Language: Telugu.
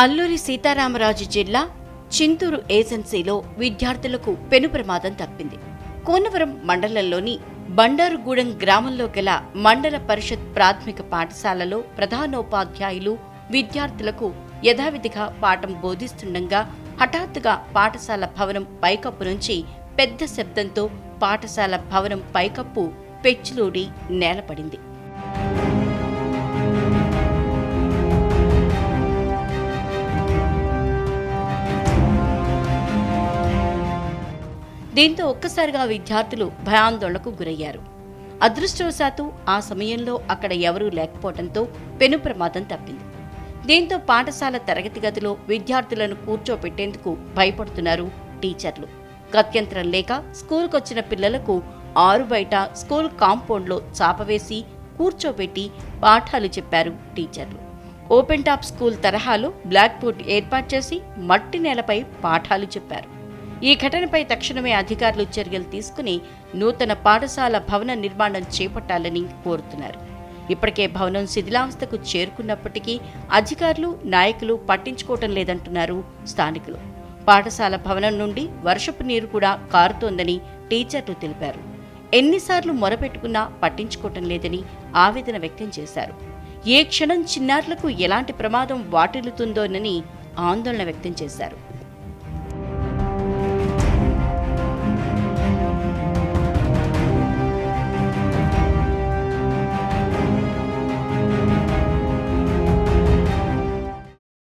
అల్లూరి సీతారామరాజు జిల్లా చింతూరు ఏజెన్సీలో విద్యార్థులకు పెను ప్రమాదం తప్పింది. కోనవరం మండలంలోని బండారుగూడెం గ్రామంలో గల మండల పరిషత్ ప్రాథమిక పాఠశాలలో ప్రధానోపాధ్యాయులు విద్యార్థులకు యథావిధిగా పాఠం బోధిస్తుండగా హఠాత్తుగా పాఠశాల భవనం పైకప్పు నుంచి పెద్ద శబ్దంతో పాఠశాల భవనం పైకప్పు పెచ్చులూడి నేలపడింది. దీంతో ఒక్కసారిగా విద్యార్థులు భయాందోళనకు గురయ్యారు. అదృష్టవశాత్తు ఆ సమయంలో అక్కడ ఎవరూ లేకపోవడంతో పెను ప్రమాదం తప్పింది. దీంతో పాఠశాల తరగతి గదిలో విద్యార్థులను కూర్చోపెట్టేందుకు భయపడుతున్నారు టీచర్లు. గత్యంతరం లేక స్కూల్కొచ్చిన పిల్లలకు ఆరు బయట స్కూల్ కాంపౌండ్లో చాపవేసి కూర్చోబెట్టి పాఠాలు చెప్పారు టీచర్లు. ఓపెన్ టాప్ స్కూల్ తరహాలో బ్లాక్ బోర్డ్ ఏర్పాటు చేసి మట్టి నేలపై పాఠాలు చెప్పారు. ఈ ఘటనపై తక్షణమే అధికారులు చర్యలు తీసుకుని నూతన పాఠశాల భవన నిర్మాణం చేపట్టాలని కోరుతున్నారు. ఇప్పటికే భవనం శిథిలావస్థకు చేరుకున్నప్పటికీ అధికారులు నాయకులు పట్టించుకోవటం లేదంటున్నారు స్థానికులు. పాఠశాల భవనం నుండి వర్షపు నీరు కూడా కారుతోందని టీచర్లు తెలిపారు. ఎన్నిసార్లు మొరపెట్టుకున్నా పట్టించుకోవటం లేదని ఆవేదన వ్యక్తం చేశారు. ఏ క్షణం చిన్నారులకు ఎలాంటి ప్రమాదం వాటిల్లుతుందోనని ఆందోళన వ్యక్తం చేశారు.